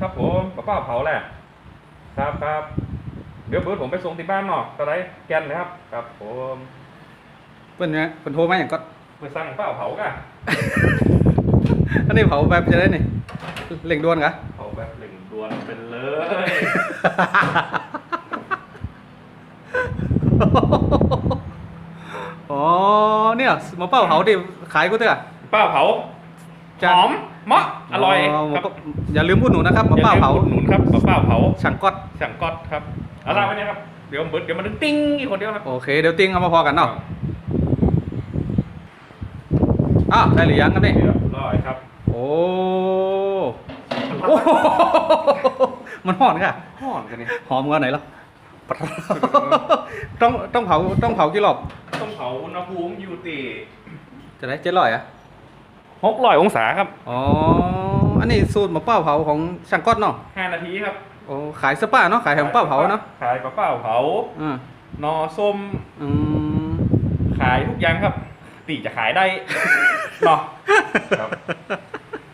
ครับผมป้าเป้าเผาแหละ ครับครับเดี๋ยวเบิร์ดผมไปส่งที่บ้านเนาะตอนไหนแกนนะครับ ครับผมเพิ่นเนี่ยเพิ่นโทรมาอย่างก็ไปสั่งเป้าเผากะอันนี้เผาแบบจะได้นี่เร่งด่วนกะ เผาแบบหนึ่งดวนเป็นเลย อ๋อเนี่ยหมะเป้าเผาดิขายกูเถอะเป้าเผา จ้ะหอมเหมาะอร่อยหคมะรับเป้าอย่าลืมพูดหนูนะครับหมะเป้าเผาอย่ลืมอุดหนุนครับป้าเป้าเผาช่างก๊อตสั่งก๊อตครับเอาล่ะไรไว้เนี่ยครับเดี๋ยวเบิร์ดเดี๋ยวมันติ้งอีกคนเดียวครับโอเคเดี๋ยวติ้งเอามาพอกันเนาะอ้าวได้หรือยังกันนี่เรียบร้อยครับโอ้โอ้โหมันหอมกะหอมกันนี่หอมกันไหนล่ะต้องต้องเผาต้องเผากี่รอบต้องเผาอุณหภูมิอยู่ตีจะได้เจ็ดร้อยอะ หกร้อยองศาครับ อ๋อ อันนี้สูตรหมะเป้าเผาของช่างก๊อตเนาะห้านาทีครับโอ้ขายสปาเนาะ ขายแฮมเป้าเผาเนาะ ขายป้าเป้าเผาอ่านอส้ม อืม ขายทุกอย่างครับ ตีจะขายได้ เนาะครับ